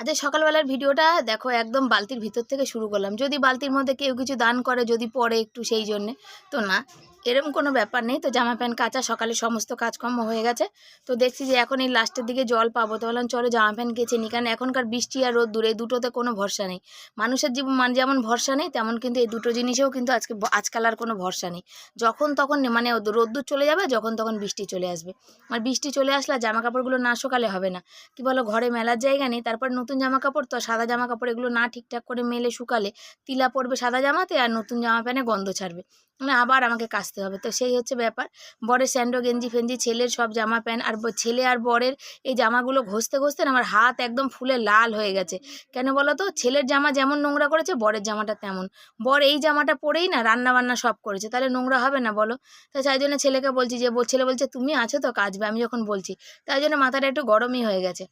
আজকে সকালবেলার ভিডিওটা দেখো একদম বালতির ভিতর থেকে শুরু করলাম। যদি বালতির মধ্যে কেউ কিছু দান করে, যদি পড়ে একটু সেই জন্যে, তো না। এরকম কোনো ব্যাপার নেই। তো জামা প্যান্ট কাচা, সকালে সমস্ত কাজকর্ম হয়ে গেছে। তো দেখছি যে এখন এই লাস্টের দিকে জল পাবো। তো বললাম চলো জামা প্যান্ট কেচে নি। কারণ এখনকার বৃষ্টি আর রোদ দূরে দুটোতে কোনো ভরসা নেই। মানুষের জীবন মানে যেমন ভরসা নেই, তেমন কিন্তু এই দুটো জিনিসেও কিন্তু আজকে আজকাল আর কোনো ভরসা নেই। যখন তখন মানে রোদ্দুর চলে যাবে, যখন তখন বৃষ্টি চলে আসবে। আর বৃষ্টি চলে আসলে জামা কাপড়গুলো না শুকালে হবে না। কি বলো, ঘরে মেলার জায়গা নেই, তারপর নতুন জামা কাপড় তো সাদা জামা কাপড় এগুলো না ঠিকঠাক করে মেলে শুকালে তিলা পড়বে সাদা জামাতে আর নতুন জামা প্যান্টে গন্ধ ছাড়বে। মানে আবার আমাকে কাচতে হবে। তো সেই হচ্ছে ব্যাপার। বরের স্যান্ডো, গেঞ্জি, ফেঞ্জি, ছেলের সব জামা প্যান্ট আর ছেলে আর বরের এই জামাগুলো ঘষতে ঘষতে আমার হাত একদম ফুলে লাল হয়ে গেছে। কেন বলো তো? ছেলের জামা যেমন নোংরা করেছে, বরের জামাটা তেমন। বর এই জামাটা পরেই না রান্না বান্না সব করেছে। তাহলে নোংরা হবে না বলো? তো তাই জন্য ছেলেকে বলছি যে ছেলে বলছে, তুমি আছো তো, কাচবে। আমি যখন বলছি, তাই জন্য মাথাটা একটু গরমই হয়ে গেছে।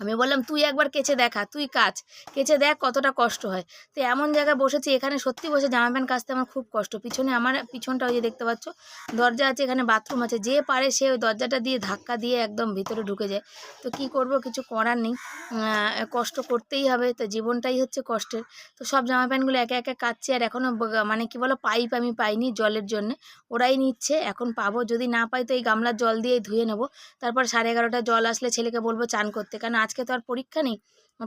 আমি বললাম, তুই একবার কেচে দেখা, তুই কাচ। কেচে দেখ কতটা কষ্ট হয়। তো এমন জায়গায় বসেছি, এখানে সত্যি বসে জামা প্যান্ট কাচতে আমার খুব কষ্ট। পিছনে আমার, পিছনটা ওই যে দেখতে পাচ্ছ, দরজা আছে, এখানে বাথরুম আছে। যে পারে সে ওই দরজাটা দিয়ে ধাক্কা দিয়ে একদম ভিতরে ঢুকে যায়। তো কি করব, কিছু করার নেই। কষ্ট করতেই হবে, তো জীবনটাই হচ্ছে কষ্টের। তো সব জামা প্যান্টগুলো একে একে কাচ্ছি, আর এখনও মানে কি বলো, পাইপ আমি পাইনি জলের জন্য। ওরাই নিচ্ছে, এখন পাবো। যদি না পাই তো এই গামলার জল দিয়ে ধুয়ে নেব। তারপর সাড়ে এগারোটা জল আসলে ছেলেকে বলব, চান করতে। কারণ আজকে তো আর পরীক্ষা নেই।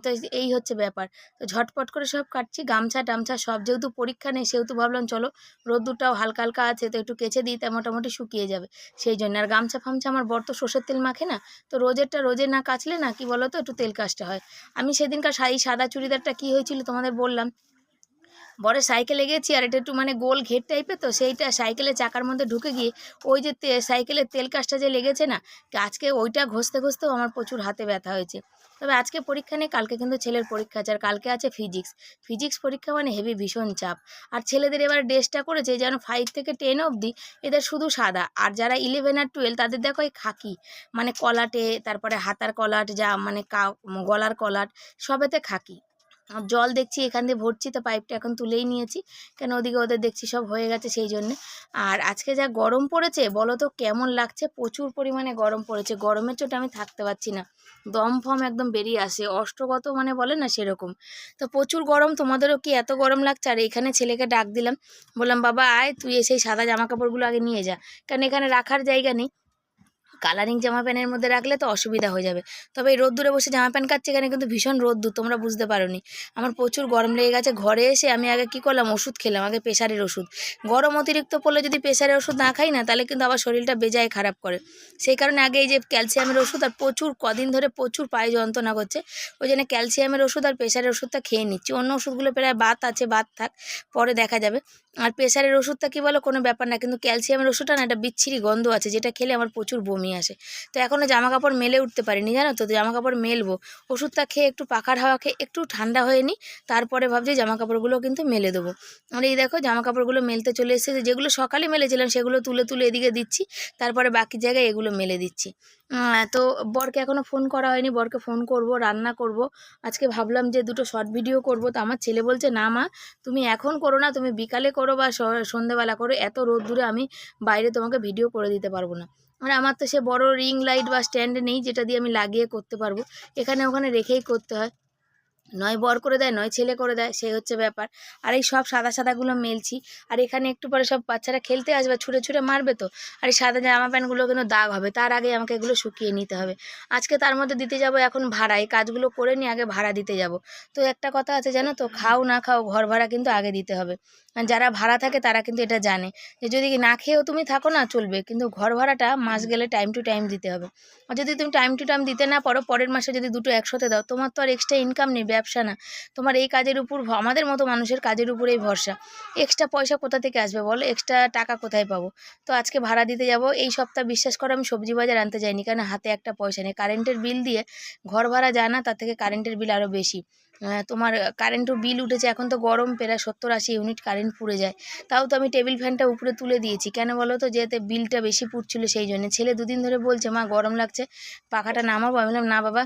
তো এই হচ্ছে ব্যাপার। তো ঝটপট করে সব কাটছি, গামছা টামছা সব যেহেতু পরীক্ষা নেই, সেহেতু ভাবলাম চলো রোদ্দুরটাও হালকা হালকা আছে, তো একটু কেচে দিই, তা মোটামুটি শুকিয়ে যাবে। সেই জন্য আর গামছা ফামছা আমার বর তো সর্ষের তেল মাখে না, তো রোজেরটা রোজে না কাচলে না কি বলো তো একটু তেল কাজটা হয়। আমি সেদিনকার শাড়ি সাদা চুড়িদারটা কি হয়েছিল তোমাদের বললাম। বরের সাইকেলে গেছি আর এটা একটু মানে গোল ঘের টাইপের তো, সেইটা সাইকেলের চাকার মধ্যে ঢুকে গিয়ে ওই যে সাইকেলের তেল কাজটা যে লেগেছে না আজকে ওইটা ঘষতে ঘষতেও আমার প্রচুর হাতে ব্যথা হয়েছে। তবে আজকে পরীক্ষা নেই, কালকে কিন্তু ছেলের পরীক্ষা আছে আর কালকে আছে ফিজিক্স ফিজিক্স পরীক্ষা মানে হেভি ভীষণ চাপ। আর ছেলেদের এবার ড্রেসটা করেছে যেন ফাইভ থেকে টেন অবধি এদের শুধু সাদা। আর যারা ইলেভেন আর টুয়েলভ তাদের দেখো এই খাকি। মানে কলাটে, তারপরে হাতার কলাট, যা মানে কা গলার কলাট, সবেতে খাকি। জল দেখছি এখান দিয়ে ভরছি, তো পাইপটা এখন তুলেই নিয়েছি। কেন ওদিকে ওদের দেখছি সব হয়ে গেছে সেই জন্যে। আর আজকে যা গরম পড়েছে, বলো তো কেমন লাগছে? প্রচুর পরিমাণে গরম পড়েছে। গরমের চোটে আমি থাকতে পারছি না। দম ফম একদম বেরিয়ে আসে। অষ্টগত মানে বলে না সেরকম। তো প্রচুর গরম, তোমাদেরও কি এত গরম লাগছে? আর এখানে ছেলেকে ডাক দিলাম। বললাম, বাবা, আয়, তুই এসে সাদা জামা কাপড়গুলো আগে নিয়ে যা। কারণ এখানে রাখার জায়গা নেই। কালারিং জামা প্যান্টের মধ্যে রাখলে তো অসুবিধা হয়ে যাবে। তবে এই রোদ্দুরে বসে জামা প্যান্ট কাচ্ছে এখানে কিন্তু ভীষণ রোদ্দুর, তোমরা বুঝতে পারোনি। আমার প্রচুর গরম লেগে গেছে, ঘরে এসে আমি আগে কি করলাম? ওষুধ খেলাম, আগে প্রেশারের ওষুধ। গরম অতিরিক্ত পড়লে যদি প্রেশারের ওষুধ না খাই না, তাহলে কিন্তু আবার শরীরটা বেজায় খারাপ করে। সেই কারণে আগে এই যে ক্যালসিয়ামের ওষুধ আর প্রচুর, কদিন ধরে প্রচুর পায়ে যন্ত্রণা করছে, ওই জন্য ক্যালসিয়ামের ওষুধ আর প্রেশারের ওষুধটা খেয়ে নিচ্ছি। অন্য ওষুধগুলো প্রায় বাত আছে বাত থাক, পরে দেখা যাবে। আর প্রেশারের ওষুধটা কী বলো? কোনো ব্যাপার না, কিন্তু ক্যালসিয়ামের ওষুধটা না, একটা বিচ্ছিরি গন্ধ আছে, যেটা খেলে আমার প্রচুর বমি আসে। তো এখনও জামা কাপড় মেলে উঠতে পারিনি, জানো তো? জামা কাপড় মেলবো। ওষুধটা খেয়ে একটু পাখার হাওয়া খেয়ে একটু ঠান্ডা হয়ে নিই, তারপরে ভাবছি জামা কাপড়গুলো কিন্তু মেলে দেবো। আর এই দেখো জামা কাপড়গুলো মেলতে চলে এসেছে, যেগুলো সকালে মেলেছিলাম সেগুলো তুলে তুলে এদিকে দিচ্ছি, তারপরে বাকি জায়গায় এগুলো মেলে দিচ্ছি। তো বরকে এখনও ফোন করা হয়নি, বরকে ফোন করব, রান্না করব। আজকে ভাবলাম যে দুটো শর্ট ভিডিও করব, তো আমার ছেলে বলছে, না মা, তুমি এখন করো না, তুমি বিকালে করো বা স- সন্ধেবেলা করো, এত রোদ দূরে আমি বাইরে তোমাকে ভিডিও করে দিতে পারব না। মানে আমার তো সে বড় রিং লাইট বা স্ট্যান্ড নেই যেটা দিয়ে আমি লাগিয়ে করতে পারব। এখানে ওখানে রেখেই করতে হয়। নয় বর করে দেয়, নয় ছেলে করে দেয় সেই হচ্ছে ব্যাপার। আর এই সব সাদা সাদাগুলো মেলছি। আর এখানে একটু পরে সব বাচ্চারা খেলতে আসবে, ছুঁড়ে ছুটে মারবে তো। আর এই সাদা জামা প্যান্টগুলো কিন্তু দাগ হবে, তার আগে আমাকে এগুলো শুকিয়ে নিতে হবে। আজকে তার মধ্যে দিতে যাব এখন ভাড়া, এই কাজগুলো করে নিয়ে আগে ভাড়া দিতে যাব। তো একটা কথা আছে জানো তো, খাও না খাও, ঘর ভাড়া কিন্তু আগে দিতে হবে। আর যারা ভাড়া থাকে তারা কিন্তু এটা জানে যে যদি না খেয়েও তুমি থাকো না চলবে। কিন্তু ঘর ভাড়াটা মাস গেলে টাইম টু টাইম দিতে হবে। আর যদি তুমি টাইম টু টাইম দিতে না পারো, পরের মাসে যদি দুটো একসাথে দাও, তোমার তো আর এক্সট্রা ইনকাম নেই ব্যবসা না। তোমার এই কাজের উপর আমাদের মতো মানুষের কাজের উপরেই ভরসা। এক্সট্রা পয়সা কোথা থেকে আসবে বলো? এক্সট্রা টাকা কোথায় পাবো? তো আজকে ভাড়া দিতে যাব। এই সপ্তাহ বিশ্বাস করো আমি সবজি বাজার আনতে যাইনি কারণ হাতে একটা পয়সা নেই। কারেন্টের বিল দিয়ে ঘর ভাড়া যায় না, তার থেকে কারেন্টের বিল আরও বেশি। তোমার কারেন্টও বিল উঠেছে, এখন তো গরম প্রায় সত্তর আশি ইউনিট কারেন্ট পুড়ে যায়। তাও তো আমি টেবিল ফ্যানটা উপরে তুলে দিয়েছি। কেন বলো তো? যেতে বিলটা বেশি পুড়ছিল সেই জন্য। ছেলে দুদিন ধরে বলছে, মা, গরম লাগছে, পাখাটা নামাবো। আমি বললাম, না বাবা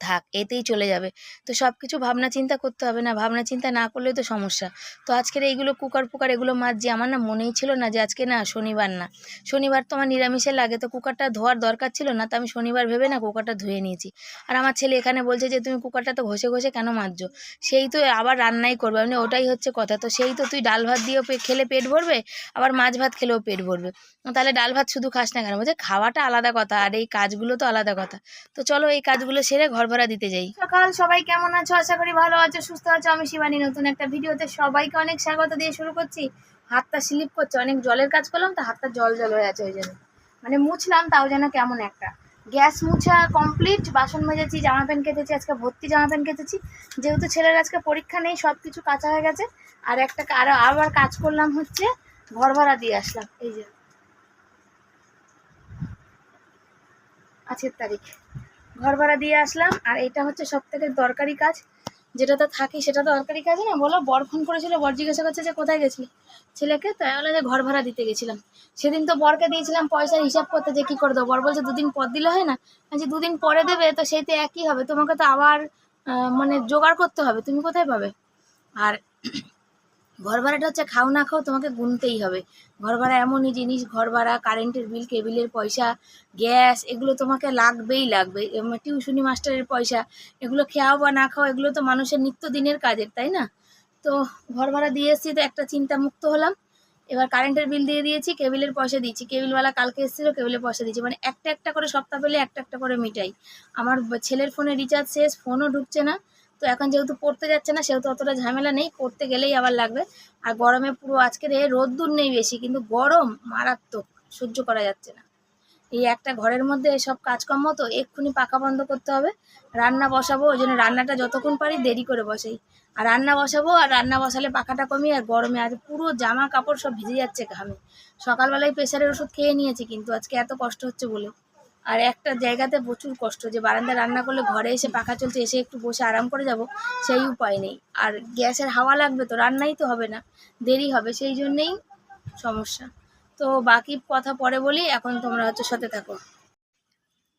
থাক, এতেই চলে যাবে। তো সব কিছু ভাবনা চিন্তা করতে হবে না, ভাবনা চিন্তা না করলে তো সমস্যা। তো আজকের এইগুলো কুকার ফুকার এগুলো মাজছি আমার না মনেই ছিল না যে আজকে না শনিবার না। শনিবার তো আমার নিরামিষে লাগে, তো কুকারটা ধোয়ার দরকার ছিল না, তো আমি শনিবার ভেবে না কুকারটা ধুয়ে নিয়েছি। আর আমার ছেলে এখানে বলছে যে, তুমি কুকারটা তো ঘষে ঘষে কেন মাজছো সেই তো আবার রান্নাই করবে মানে ওটাই হচ্ছে কথা। তো সেই তো তুই ডাল ভাত দিয়েও খেলে পেট ভরবে, আবার মাছ ভাত খেলেও পেট ভরবে। তাহলে ডাল ভাত শুধু খাস না কেন? বলছে, খাওয়াটা আলাদা কথা, আর এই কাজগুলো তো আলাদা কথা। তো চলো এই কাজগুলো সেরে ঘর ভাড়া দিতে যাই। সকাল, সবাই কেমন আছো? আশা করি ভালো আছো, সুস্থ আছো। আমি শিবানী, নতুন একটা ভিডিওতে সবাইকে অনেক স্বাগত দিয়ে শুরু করছি। হাতটা স্লিপ করছে, অনেক জলের কাজ করলাম, তো হাতটা জল জল হয়ে আছে ওই জন্য। মানে মুছলাম, তাও যেন কেমন একটা। গ্যাস মুছা কমপ্লিট বাসন মেজেছি, জামা প্যান্ট কেটেছি আজকে ভর্তি জামা প্যান্ট কেটেছি যেহেতু ছেলের আজকে পরীক্ষা নেই সব কিছু কাঁচা হয়ে গেছে। আর একটা আর আবার কাজ করলাম হচ্ছে ঘর ভাড়া দিয়ে আসলাম, এই যে। আজকের তারিখ। ঘর ভাড়া দিয়ে আসলাম, আর এটা হচ্ছে সব থেকে দরকারি কাজ। যেটাতে থাকি সেটা তো দরকারি কাজ না, বলো, বর ফোন করেছিল, বর জিজ্ঞাসা করছে যে কোথায় গেছিলি? ছেলেকে তাই বলে যে ঘর ভাড়া দিতে গেছিলাম। সেদিন তো বরকে দিয়েছিলাম পয়সার হিসাব করতে, যে কী করে দেবো? বর বলছে, দুদিন পর দিলে হয় না? যে দুদিন পরে দেবে, তো সেই তো একই হবে। তোমাকে তো আবার মানে জোগাড় করতে হবে, তুমি কোথায় পাবে? আর ঘর ভাড়াটা হচ্ছে খাও না খাও তোমাকে গুনতেই হবে। ঘর ভাড়া এমনই জিনিস ঘর ভাড়া কারেন্টের বিল, কেবিলের পয়সা, গ্যাস, এগুলো তোমাকে লাগবেই লাগবে। টিউশনি মাস্টারের পয়সা, এগুলো খাও বা না খাও, এগুলো তো মানুষের নিত্যদিনের কাজের, তাই না? তো ঘর ভাড়া দিয়ে এসেছি তো একটা চিন্তা মুক্ত হলাম। এবার কারেন্টের বিল দিয়ে দিয়েছি, কেবিলের পয়সা দিয়েছি। কেবিলওয়ালা কালকে এসেছিল, কেবিলের পয়সা দিয়েছি। মানে একটা একটা করে সপ্তাহ পেলে একটা একটা করে মিটাই। আমার ছেলের ফোনে রিচার্জ শেষ, ফোনও ঢুকছে না। তো এখন যেহেতু পড়তে যাচ্ছে না, সেহেতু অতটা ঝামেলা নেই, পড়তে গেলেই আবার লাগবে। আর গরমে পুরো আজকের এ রোদ্দুর নেই বেশি, কিন্তু গরম মারাত্মক, সহ্য করা যাচ্ছে না। এই একটা ঘরের মধ্যে সব কাজকর্ম তো, এক্ষুনি পাকা বন্ধ করতে হবে। রান্না বসাবো, ওই জন্য রান্নাটা যতক্ষণ পারি দেরি করে বসাই। আর রান্না বসাবো, আর রান্না বসালে পাখাটা কমিয়ে আর গরমে আজ পুরো জামা কাপড় সব ভিজে যাচ্ছে ঘামে। সকালবেলায় প্রেশারের ওষুধ খেয়ে নিয়েছি, কিন্তু আজকে এত কষ্ট হচ্ছে বলে। আর একটা জায়গাতে প্রচুর কষ্ট যে বারান্দা রান্না করলে ঘরে এসে পাখা চলছে, এসে একটু বসে আরাম করে যাব, সেই উপায় নেই। আর গ্যাসের হাওয়া লাগবে তো রান্নাই তো হবে না, দেরি হবে, সেই জন্যেই সমস্যা। তো বাকি কথা পরে বলি, এখন তোমরা হচ্ছে সাথে থাকো।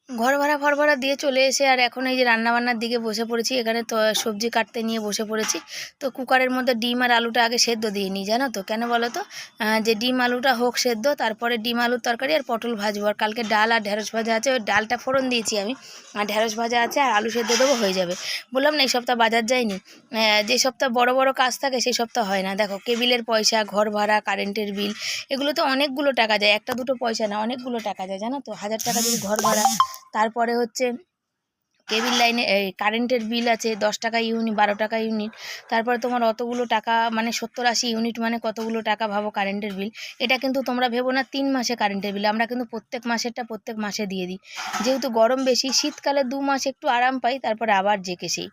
ঘর ভাড়া ফর ভাড়া দিয়ে চলে এসে আর এখন এই যে রান্নাবান্নার দিকে বসে পড়েছি, এখানে তো সবজি কাটতে নিয়ে বসে পড়েছি। তো কুকারের মধ্যে ডিম আর আলুটা আগে সেদ্ধ দিয়ে নিই, জানো তো? কেন বলো তো? যে ডিম আলুটা হোক সেদ্ধ, তারপরে ডিম আলুর তরকারি আর পটল ভাজবো। আর কালকে ডাল আর ঢেঁড়স ভাজা আছে, ওই ডালটা ফোড়ন দিয়েছি আমি। আর ঢেঁড়স ভাজা আছে আর আলু সেদ্ধ দেবো, হয়ে যাবে। বললাম না, এই সপ্তাহ বাজার যায়নি। যে সপ্তাহ বড় বড় কাজ থাকে, সেই সপ্তাহ হয় না। দেখো, কেবিলের পয়সা, ঘর ভাড়া, কারেন্টের বিল এগুলো তো অনেকগুলো টাকা যায়। একটা দুটো পয়সা না, অনেকগুলো টাকা যায়, জানো তো? হাজার টাকা যদি ঘর ভাড়া তারপরে হচ্ছে কেবিল লাইনে কারেন্টের বিল আছে, দশ টাকা ইউনিট, বারো টাকা ইউনিট। তারপরে তোমার অতগুলো টাকা মানে সত্তর আশি ইউনিট মানে কতগুলো টাকা ভাবো কারেন্টের বিল। এটা কিন্তু তোমরা ভেবো না, তিন মাসে কারেন্টের বিল। আমরা কিন্তু প্রত্যেক মাসেরটা প্রত্যেক মাসে দিয়ে দিই। যেহেতু গরম বেশি, শীতকালে দু মাস একটু আরাম পাই, তারপরে আবার জেকে সেই।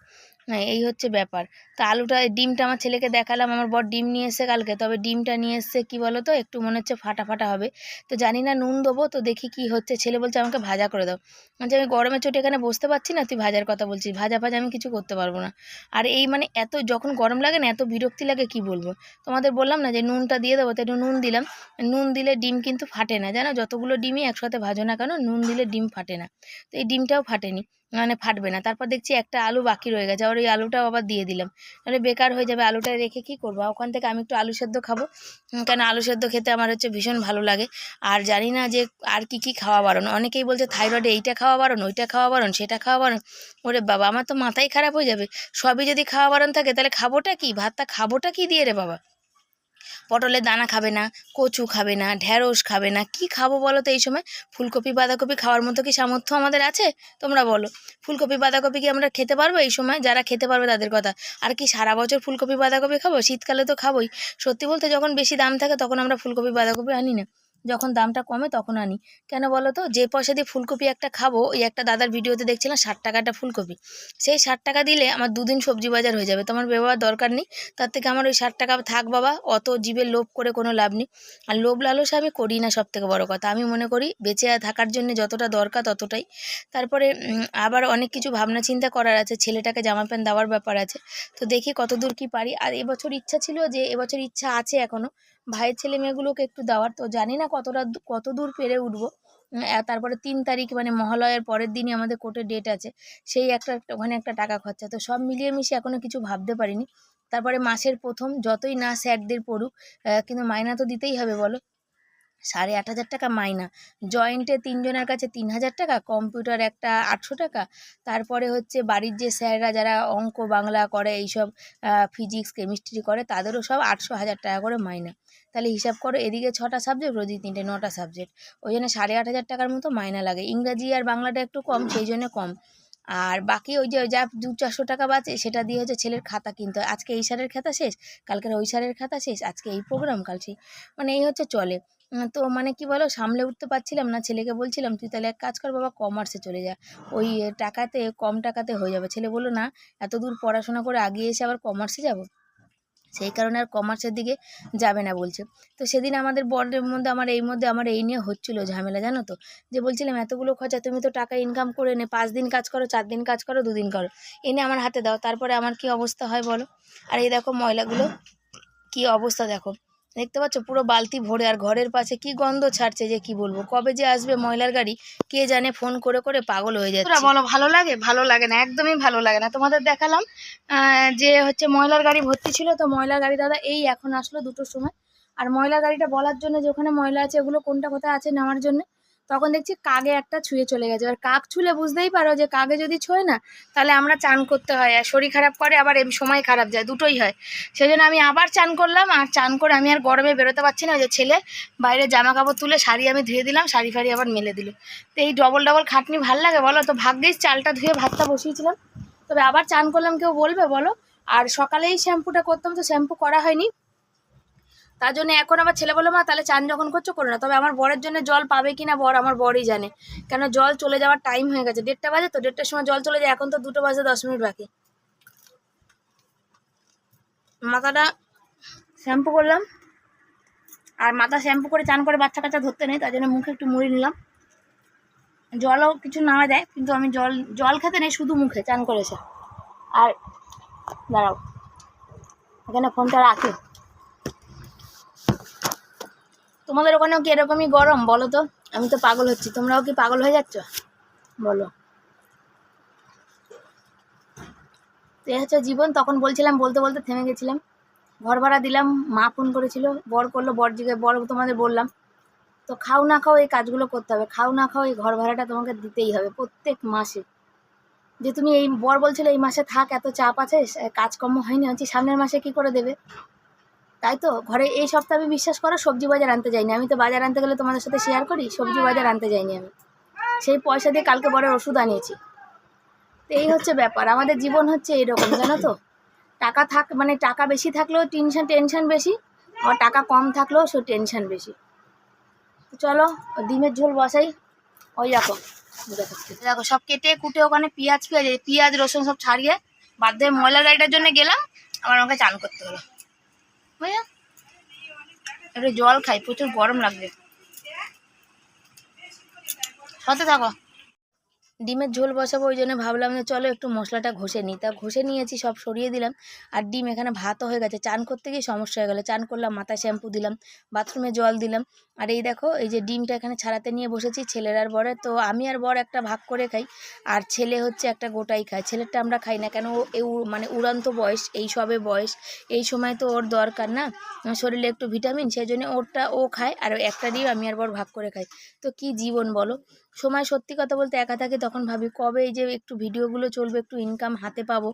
হ্যাঁ এই হচ্ছে ব্যাপার। তো আলুটা ডিমটা আমার ছেলেকে দেখালাম, আমার বর ডিম নিয়ে এসছে কালকে। তবে ডিমটা নিয়ে এসছে কী বলো তো একটু মনে হচ্ছে ফাটা ফাটা হবে। তো জানি না, নুন দেবো, তো দেখি কি হচ্ছে। ছেলে বলছে, আমাকে ভাজা করে দাও। যে আমি গরমে চোটে এখানে বসতে পারছি না, তুই ভাজার কথা বলছিস। ভাজা ভাজা আমি কিছু করতে পারব না। আর এই মানে এত, যখন গরম লাগে না, এত বিরক্তি লাগে, কি বলব? তোমাদের বললাম না যে নুনটা দিয়ে দেবো তো একটু নুন দিলাম। নুন দিলে ডিম কিন্তু ফাটে না, জানো? যতগুলো ডিমই একসাথে ভাজো না কেন, নুন দিলে ডিম ফাটে না। তো এই ডিমটাও ফাটেনি। মানে ফাটবে না। তারপর দেখছি একটা আলু বাকি রয়ে গেছে। আর ওই আলুটাও আবার দিয়ে দিলাম। তাহলে বেকার হয়ে যাবে আলুটা রেখে কি করব? ওখান থেকে আমি একটু আলু সেদ্ধ খাব। কেন আলু সেদ্ধ খেতে আমার হচ্ছে ভীষণ ভালো লাগে। আর জানি না যে আর কি কি খাওয়া বারণ। অনেকেই বলছে থাইরয়েডে এইটা খাওয়া বারণ, ওইটা খাওয়া বারণ, সেটা খাওয়া বারণ। ওরে বাবা, আমার তো মাথাই খারাপ হয়ে যাবে। সবই যদি খাওয়া বারণ থাকে, তাহলে খাবোটা কি? ভাতটা খাবোটা কি দিয়ে রে বাবা? পটলের দানা খাবে না, কচু খাবে না ঢ্যাঁড়স খাবে না, কি খাব বলো তো এই সময়? ফুলকপি, বাঁধাকপি খাওয়ার মতো কি সামর্থ্য আমাদের আছে? তোমরা বলো। ফুলকপি, বাঁধাকপি কি আমরা খেতে পারব এই সময়? যারা খেতে পারবে তাদের কথা। আর কি সারা বছর ফুলকপি, বাঁধাকপি খাব? শীতকালে তো খাবোই। সত্যি বলতে যখন বেশি দাম থাকে তখন আমরা ফুলকপি, বাঁধাকপি আনি না। যখন দামটা কমে তখন আনি। কেন বলো তো যে পয়সা দিয়ে ফুলকপি একটা খাব, ওই একটা দাদার ভিডিওতে দেখছিলাম ষাট টাকাটা ফুলকপি। সেই ষাট টাকা দিলে আমার দুদিন সবজি বাজার হয়ে যাবে। তোমার ব্যবহার দরকার নেই। তার থেকে আমার ওই ষাট টাকা থাক বাবা, অত জীবের লোভ করে কোনো লাভ নেই। আর লোভ লালসা আমি করি না সব থেকে বড়ো কথা। আমি মনে করি বেঁচে থাকার জন্য যতটা দরকার ততটাই। তারপরে আবার অনেক কিছু ভাবনা চিন্তা করার আছে। ছেলেটাকে জামা প্যান্ট দেওয়ার ব্যাপার আছে। তো দেখি কতদূর কি পারি। আর এবছর ইচ্ছা ছিল যে, এবছর ইচ্ছা আছে এখনও। ভাইয়ের ছেলে মেয়েগুলোকে একটু দেওয়ার তো জানি না কতটা কত দূর পেরে উঠবো। তারপরে তিন তারিখ মানে মহালয়ের পরের দিনই আমাদের কোর্টের ডেট আছে। সেই একটা, ওখানে একটা টাকা খরচা। তো সব মিলিয়ে মিশিয়ে এখনও কিছু ভাবতে পারিনি। তারপরে মাসের প্রথম, যতই না স্যারদের পড়ুক কিন্তু মাইনা তো দিতেই হবে বলো। সাড়ে আট হাজার টাকা মাইনা। জয়েন্টে তিনজনের কাছে তিন হাজার টাকা, কম্পিউটার একটা আটশো টাকা। তারপরে হচ্ছে বাড়ির যে স্যাররা যারা অঙ্ক, বাংলা করে, এইসব ফিজিক্স, কেমিস্ট্রি করে, তাদেরও সব আটশো হাজার টাকা করে মাইনা। তাহলে হিসাব করো, এদিকে ছটা সাবজেক্ট ওদিকে তিনটে, নটা সাবজেক্ট ওই জন্য সাড়ে আট হাজার টাকার মতো মাইনা লাগে। ইংরাজি আর বাংলাটা একটু কম, সেই জন্য কম। আর বাকি ওই যে যা দু চারশো টাকা বাঁচে, সেটা দিয়ে হচ্ছে ছেলের খাতা কিনতে হয়। আজকে এই সারের খাতা শেষ, কালকের ওই সারের খাতা শেষ, আজকে এই প্রোগ্রাম কাল সেই মানে এই হচ্ছে চলে। তো মানে কি বলো, সামলে উঠতে পারছিলাম না, ছেলেকে বলছিলাম, তুই তাহলে এক কাজ কর বাবা কমার্সে চলে যা। ওই টাকাতে, কম টাকাতে হয়ে যাবে। ছেলে বলল, না এত দূর পড়াশোনা করে আগিয়ে এসে আবার কমার্সে যাব? সেই কারণে আর কমার্সের দিকে যাবে না বলছে। তো সেদিন আমাদের বরের মধ্যে আমার, এই মধ্যে আমার এই নিয়ে হচ্ছিল ঝামেলা, জানো তো? যে বলছিলাম, এতগুলো খরচা, তুমি তো টাকা ইনকাম করে নে, পাঁচ দিন কাজ করো, চার দিন কাজ করো, দুদিন করো এনে আমার হাতে দাও। তারপরে আমার কি অবস্থা হয় বলো? আর এই দেখো ময়লাগুলো, কি অবস্থা দেখো? দেখতে পাচ্ছ পুরো বালতি ভরে আর ঘরের পাশে কি গন্ধ ছাড়ছে যে কি বলব? কবে যে আসবে ময়লার গাড়ি কে জানে ফোন করে করে পাগল হয়ে যাচ্ছে। বলো ভালো লাগে? ভালো লাগে না একদমই ভালো লাগে না। তোমাদের দেখালাম আহ, যে হচ্ছে ময়লার গাড়ি ভর্তি ছিল তো ময়লার গাড়ি দাদা এই এখন আসলো দুটোর সময়। আর ময়লা গাড়িটা বলার জন্য যে ওখানে ময়লা আছে এগুলো কোনটা কোথায় আছে নেওয়ার জন্য তখন দেখছি কাগে একটা ছুঁয়ে চলে গেছে। এবার কাক ছুলে বুঝতেই পারো যে কাগে যদি ছোঁয় না, তাহলে আমরা চান করতে হয়। আর শরীর খারাপ করে, আবার সময় খারাপ যায়, দুটোই হয়। সেই জন্য আমি আবার চান করলাম, আর চান করে আমি আর গরমে বেরোতে পারছি না। যে ছেলে, বাইরে জামা কাপড় তুলে শাড়ি আমি ধুয়ে দিলাম, শাড়ি ফাড়ি আবার মেলে দিল। তো এই ডবল ডবল খাটনি ভালো লাগে বলো? তো ভাগ্যেই চালটা ধুয়ে ভাতটা বসিয়েছিলাম। তবে আবার চান করলাম, কেউ বলবে বলো? আর সকালেই শ্যাম্পুটা করতাম, তো শ্যাম্পু করা হয়নি। তার জন্য এখন আমার ছেলে বলল মা, তাহলে চান যখন করছ, করো না। তবে আমার বরের জন্য জল পাবে কি না, বর আমার বরই জানে। কেন জল চলে যাওয়ার টাইম হয়ে গেছে। দেড়টা বাজে তো, দেড়টার সময় জল চলে যায়। এখন তো দুটো বাজে, দশ মিনিট বাকি। মাথাটা শ্যাম্পু করলাম। আর মাথা শ্যাম্পু করে চান করে বাচ্চা কাচ্চা ধরতে নেই, তার জন্য মুখে একটু মুড়ি নিলাম। জলও কিছু না দেয়, কিন্তু আমি জল জল খেতে নেই, শুধু মুখে চান করেছে। আর দাঁড়াও, এখানে ফোনটা রাখি। তোমাদের ওখানেও কি এরকমই গরম? বলো তো। আমি তো পাগল হচ্ছি। তোমরাও কি পাগল হয়ে যাচ্ছ? বলো। তো এই হচ্ছে জীবন। তখন বলছিলাম, বলতে বলতে থেমে গেছিলাম। ঘর ভাড়া দিলাম, মা ফোন করেছিল। বর করল, বর জিগে বর তোমাদের বললাম। তো খাও না খাও এই কাজগুলো করতে হবে। খাও না খাও এই ঘর ভাড়াটা তোমাকে দিতেই হবে প্রত্যেক মাসে। যে তুমি এই, বর বলছিল এই মাসে থাক, এত চাপ আছে কাজকর্ম হয়নি। হচ্ছে সামনের মাসে কি করে দেবে? তাই তো? ঘরে এই সপ্তাহে আমি বিশ্বাস করো সবজি বাজার আনতে যাইনি। আমি তো বাজার আনতে গেলে তোমাদের সাথে শেয়ার করি, সবজি বাজার আনতে যাইনি আমি। সেই পয়সা দিয়ে কালকে বড় ওষুধ আনিয়েছি। তো এই হচ্ছে ব্যাপার। আমাদের জীবন হচ্ছে এরকম, জানো তো? টাকা থাক মানে টাকা বেশি থাকলেও টেনশন টেনশন বেশি আর টাকা কম থাকলেও সে টেনশন বেশি। চলো, ডিমের ঝোল বসাই। ওই দেখো দেখো, সব কেটে কুটে ওখানে পেঁয়াজ পেঁয়াজ পেঁয়াজ, রসুন সব ছাড়িয়ে বাধ্য ময়লা গাড়িটার জন্য গেলাম আমার আমাকে চান করতে হলো। বুঝলে একটু জল খাই প্রচুর গরম লাগবে। সাথে থাকো। ডিমের ঝোল বসাবো, ওই জন্য ভাবলাম যে চলো একটু মশলাটা ঘষে নিই। তা ঘষে নিয়েছি, সব সরিয়ে দিলাম। আর ডিম এখানে ভাতও হয়ে গেছে। চান করতে গিয়ে সমস্যা হয়ে গেলো। চান করলাম, মাথায় শ্যাম্পু দিলাম, বাথরুমে জল দিলাম। আর এই দেখো, এই যে ডিমটা এখানে ছাড়াতে নিয়ে বসেছি, ছেলের আর বরে তো আমি আর বর একটা ভাগ করে খাই, আর ছেলে হচ্ছে একটা গোটাই খায়। ছেলেরটা আমরা খাই না, কেন ও মানে উড়ান্ত বয়স, এই সবে বয়স। এই সময় তো ওর দরকার না, শরীরে একটু ভিটামিন সেই জন্য ওরটা ও খায়, আর একটা ডিম আমি আর বর ভাগ করে খাই। তো কি জীবন বলো? সময় সত্যি কথা বলতে একা থাকি তখন ভাবি, কবে এই যে একটু ভিডিওগুলো চলবে, একটু ইনকাম হাতে পাবো?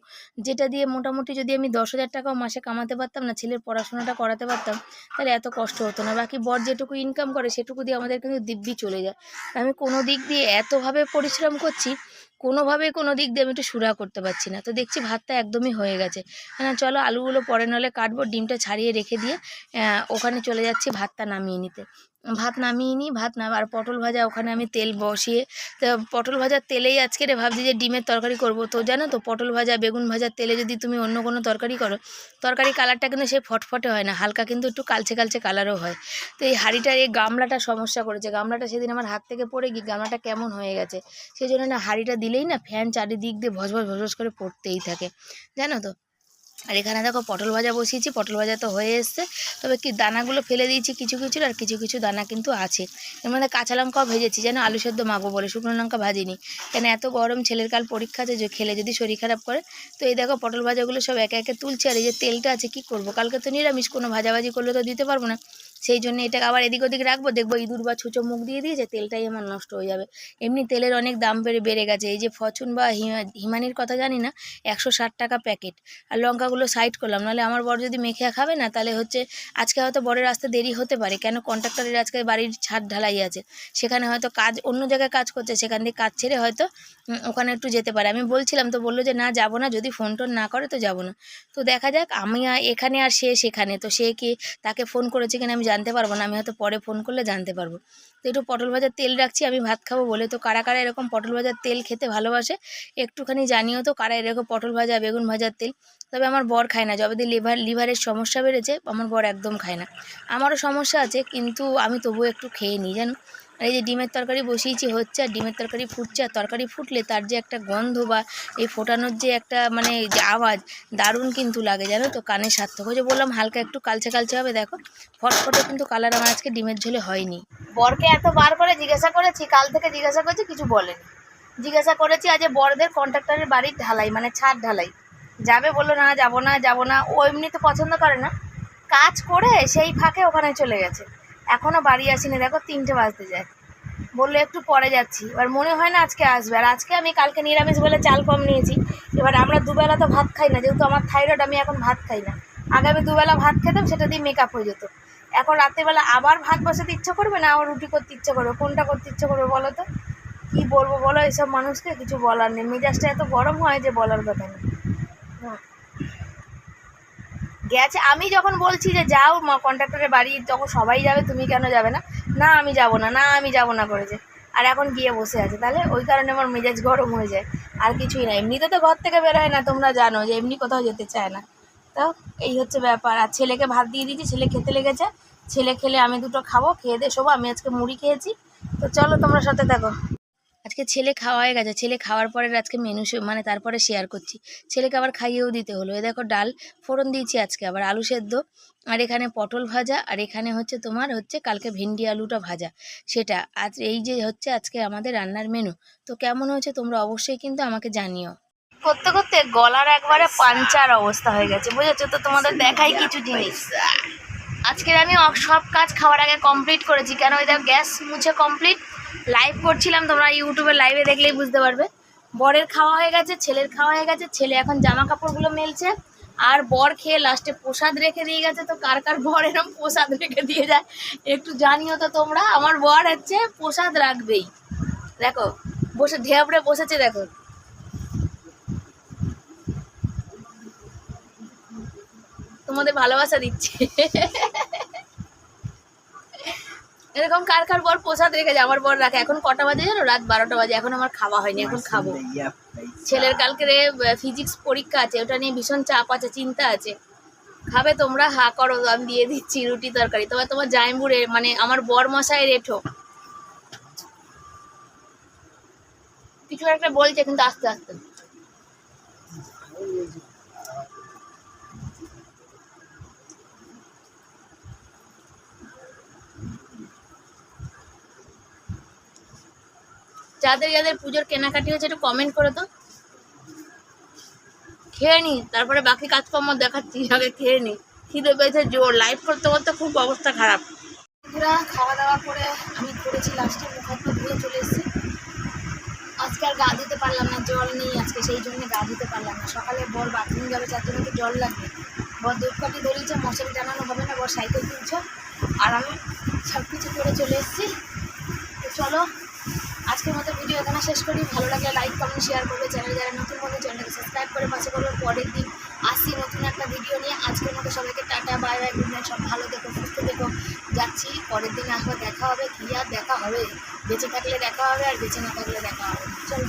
যেটা দিয়ে মোটামুটি যদি আমি দশ হাজার টাকাও মাসে কামাতে পারতাম না, ছেলের পড়াশোনাটা করাতে পারতাম, তাহলে এত কষ্ট হতো না। বাকি বর যেটুকু ইনকাম করে, সেটুকু দিয়ে আমাদের কিন্তু দিব্যি চলে যায়। আমি কোনো দিক দিয়ে এতভাবে পরিশ্রম করছি, কোনোভাবে কোনো দিক দিয়ে আমি একটু সুরা করতে পারছি না। তো দেখছি ভাতটা একদমই হয়ে গেছে। হ্যাঁ চলো আলুগুলো পরে নলে কাটবো, ডিমটা ছাড়িয়ে রেখে দিয়ে ওখানে চলে যাচ্ছি ভাতটা নামিয়ে নিতে। ভাত নামিয়ে নিই ভাত নাম, আর পটল ভাজা ওখানে আমি তেল বসিয়ে, তো পটল ভাজার তেলেই আজকে রে ভাবছি যে ডিমের তরকারি করব। তো জানো তো পটল ভাজা, বেগুন ভাজার তেলে যদি তুমি অন্য কোনো তরকারি করো তরকারি কালারটা কিন্তু সে ফটফটে হয় না, হালকা কিন্তু একটু কালচে কালচে কালারও হয়। তো এই হাঁড়িটার এই গামলাটা সমস্যা করেছে, গামলাটা সেদিন আমার হাত থেকে পড়ে গিয়ে গামলাটা কেমন হয়ে গেছে, সেই জন্য না হাঁড়িটা দিলেই না ফ্যান চারিদিক দিয়ে ভসভস ভসভস করে পড়তেই থাকে। জানো তো আর এখানে দেখো পটল ভাজা বসিয়েছি, পটল ভাজা তো হয়ে এসছে। তবে কি দানাগুলো ফেলে দিয়েছি কিছু কিছু আর কিছু কিছু দানা কিন্তু আছে। এর মধ্যে কাঁচা লঙ্কাও ভেজেছি, যেন আলু সেদ্ধ মাগো বলে, শুকনো লঙ্কা ভাজিনি। কেন এত গরম, ছেলের কাল পরীক্ষা আছে যে খেলে যদি শরীর খারাপ করে। তো এই দেখো পটল ভাজাগুলো সব একে একে তুলছে, আর এই যে তেলটা আছে, কি করব? কালকে তো নিরামিষ, কোনো ভাজাভাজি করলে তো দিতে পারব না। সেই জন্য এটাকে আবার এদিক ওদিক রাখব, দেখব ইঁদুর বা ছুঁচো মুখ দিয়ে দিয়েছে, তেলটাই আমার নষ্ট হয়ে যাবে। এমনি তেলের অনেক দাম বেড়ে বেড়ে গেছে। এই যে ফচুন বা হিমা- হিমানির কথা জানি না, একশো ষাট টাকা প্যাকেট। আর লঙ্কাগুলো সাইড করলাম, নাহলে আমার বর যদি মেখে খাবে না, তাহলে হচ্ছে আজকে হয়তো বরের আসতে দেরি হতে পারে, কেন কন্ট্রাক্টরের আজকে বাড়ির ছাদ ঢালাই আছে। সেখানে হয়তো কাজ, অন্য জায়গায় কাজ করছে, সেখান থেকে কাজ ছেড়ে হয়তো ওখানে একটু যেতে পারে। আমি বলছিলাম, তো বলল যে, না, যাব না, যদি ফোন টোন না করে, তো যাব না। তো দেখা যাক, আমি এখানে আর সে সেখানে, তো সে কি তাকে ফোন করেছে কিনা আমি জানতে পারব না, আমি হয়তো পরে ফোন করলে জানতে পারব। তো একটু পটল ভাজার তেল রাখছি, আমি ভাত খাব বলে। তো কারা কারা এরকম পটল ভাজার তেল খেতে ভালোবাসে, একটুখানি জানিও তো কারা এরকম পটল ভাজা, বেগুন ভাজার তেল। তবে আমার বর খায় না, যবে লিভার লিভারের সমস্যা বেড়েছে, আমার বর একদম খায় না। আমারও সমস্যা আছে, কিন্তু আমি তবুও একটু খেয়ে নিই, জানো? আর এই যে ডিমের তরকারি বসিয়েছি, হচ্ছে আর ডিমের তরকারি ফুটছে, আর তরকারি ফুটলে তার যে একটা গন্ধ বা এই ফোটানোর যে একটা মানে যে আওয়াজ, দারুণ কিন্তু লাগে, জানো তো? কানে সার্থক। হয়েছে বললাম, হালকা একটু কালচে কালচে হবে, দেখো। ফটফটে কিন্তু কালার আমার আজকে ডিমের ঝোলে হয়নি। বরকে এত বার করে জিজ্ঞাসা করেছি, কাল থেকে জিজ্ঞাসা করেছি, কিছু বলেনি। জিজ্ঞাসা করেছি, আজ বরদের কন্ট্রাক্টরের বাড়ির ঢালাই মানে ছাদ ঢালাই। যাবে, বলল, না, যাব না যাব না। ও এমনিতে পছন্দ করে না। কাজ করে সেই ফাঁকে ওখানে চলে গেছে। এখনও বাড়ি আসেনি, দেখো তিনটে বাজতে যায়। বলল একটু পরে যাচ্ছি। এবার মনে হয় না আজকে আসবে। আর আজকে আমি কালকে নিরামিষ বলে চাল কম নিয়েছি। এবার আমরা দুবেলা তো ভাত খাই না, যেহেতু আমার থাইরয়েড, আমি এখন ভাত খাই না। আগে আমি দুবেলা ভাত খেতাম, সেটা দিয়ে মেকআপ হয়ে যেত। এখন রাত্রেবেলা আবার ভাত বসাতে ইচ্ছে করবে না, আবার রুটি করতে ইচ্ছে করবে? কোনটা করতে ইচ্ছে করবে বলো তো? কী বলব বলো এইসব মানুষকে কিছু বলার নেই। মেজাজটা এত গরম হয় যে বলার কথা নেই। হুম। গেছে। আমি যখন বলছি যে যাও কন্ট্রাক্টরের বাড়ি, তখন সবাই যাবে, তুমি কেন যাবে না? না, আমি যাব না না, আমি যাব না করেছে আর এখন গিয়ে বসে আছে। তাহলে ওই কারণে আমার মেজাজ গরম হয়ে যায়। আর কিছুই না। এমনিতে তো ঘর থেকে বের হয় না, তোমরা জানো যে এমনি কোথাও যেতে চায় না। তো এই হচ্ছে ব্যাপার। আর ছেলেকে ভাত দিয়ে দিয়েছি, ছেলে খেতে লেগেছে। ছেলে খেলে আমি দুটো খাব, খেয়ে দিয়ে শোবো। আমি আজকে মুড়ি খেয়েছি। তো চলো তোমরা সাথে দেখো আজকে ছেলে খাওয়া হয়ে গেছে। ছেলে খাওয়ার পরে আজকে মেনু মানে তারপরে শেয়ার করছি। ছেলেকে আবার খাইয়েও দিতে হলো। এ দেখো ডাল ফোড়ন দিয়েছি আজকে আবার, আলু সেদ্ধ আর এখানে পটল ভাজা আর এখানে হচ্ছে তোমার হচ্ছে কালকে ভেন্ডি আলুটা ভাজা। সেটা আজ এই যে হচ্ছে আজকে আমাদের রান্নার মেনু তো কেমন হয়েছে তোমরা অবশ্যই কিন্তু আমাকে জানিও। করতে করতে গলার একবারে পাঞ্চার অবস্থা হয়ে গেছে, বুঝেছ? তো তোমাদের দেখাই কিছু জিনিস। আজকের আমি সব কাজ খাওয়ার আগে কমপ্লিট করেছি। কেন ওই দেখো গ্যাস মুছে কমপ্লিট লাইভ করছিলাম, তোমরা ইউটিউবে লাইভে দেখলেই বুঝতে পারবে। বরের খাওয়া হয়ে গেছে, ছেলের খাওয়া হয়ে গেছে, ছেলে এখন জামা কাপড়গুলো মেলছে। আর বর খেয়ে লাস্টে প্রসাদ রেখে দিয়ে গেছে, তো কার কার বর এরকম প্রসাদ রেখে দিয়ে যায়, একটু জানিও তো তোমরা। আমার বর হচ্ছে প্রসাদ রাখবেই। দেখো, বসে ঢেপড়ে বসেছে, দেখো। তোমাদের ভালোবাসা দিচ্ছে। এরকম কার কার বর প্রসাদ রেখেছে? আমার বর রাখে। এখন কটা বাজে জানো? রাত বারোটা বাজে। এখন আমার খাওয়া হয়নি। এখন খাব। ছেলের কালকে রে ফিজিক্স পরীক্ষা আছে। ওটা নিয়ে ভীষণ চাপ আছে, চিন্তা আছে। খাবে তোমরা? হা, করো। আমি দিয়ে দিচ্ছি রুটি তরকারি। তবে তোমার জাইম্বুরে মানে আমার বর মশাই রেঠো কিছু একটা বলছে, কিন্তু আস্তে আস্তে। যাদের যাদের পুজোর কেনাকাটি হয়েছে একটু কমেন্ট করে তো খেয়ে নি, তারপরে বাকি কাজকর্ম দেখাচ্ছি, আগে খেয়ে নি। খিদে পেয়েছে জোর লাইভ করতে করতে খুব অবস্থা খারাপ। খাওয়া দাওয়া করে আমি করেছি লাস্টে মুখ হাত ধুয়ে চলে এসেছি। আজকে আর গা ধুতে পারলাম না, জল নেই আজকে, সেই জন্য গা ধুতে পারলাম না। সকালে বর বাথরুম যাবে তার জন্য তো জল লাগবে। বর ধূপকাঠি ধরিয়েছে, মশারি টানানো হবে না, বর সাইকেল কিনছ আর আমি সব কিছু করে চলে এসেছি। তো চলো আজকের মতো ভিডিও এখানে শেষ করি। ভালো লাগলে লাইক কমেন্ট শেয়ার করবে। চ্যানেল যারা নতুন বন্ধু চ্যানেলকে সাবস্ক্রাইব করে পাশে করবে পরের দিন আসি নতুন একটা ভিডিও নিয়ে। আজকের মতো সবাইকে tata bye bye good night সব ভালো দেখো সুস্থ দেখো যাচ্ছি। পরের দিন আসব, দেখা হবে। কি আর দেখা হবে? বেঁচে থাকলে দেখা হবে আর বেঁচে না থাকলে দেখা হবে চলো।